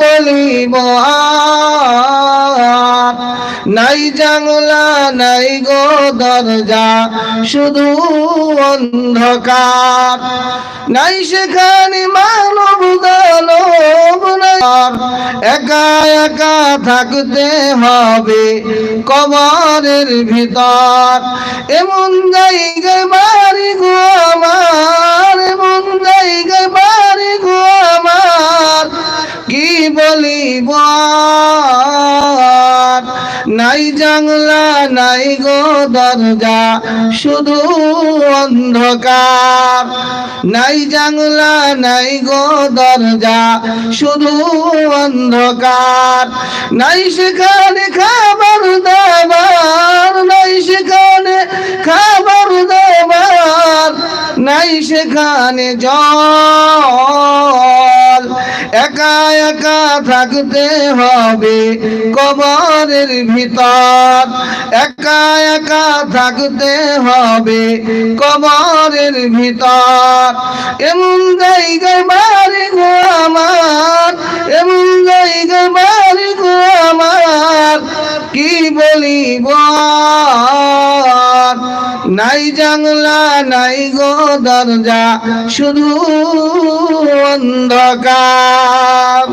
বলিব, নাই জানলা, নাই গো দরজা, শুধু অন্ধকার। নাই সেখানে মানব একা একা থাকতে হবে কবরের ভিতর। এমন জায়গায় বাড়ি গো বলিব নাই জানলা, নাই গো দরজা, শুধু অন্ধকার। নাই জানলা, নাই গো দরজা, শুধু অন্ধকার। নাই সেখানে খাবার দাবার, নাই সেখানে খাবার দাবার, নাই সেখানে জল। একা একা থাকতে হবে কবরের ভিতর একা একা থাকতে হবে কবরের ভিতর এমন জায়গায় বাড়ি গো আমার, এমন জায়গায় বাড়ি গো আমার, কি বলিব? নাই জানলা নাই গো দরজা শুধু অন্ধকার।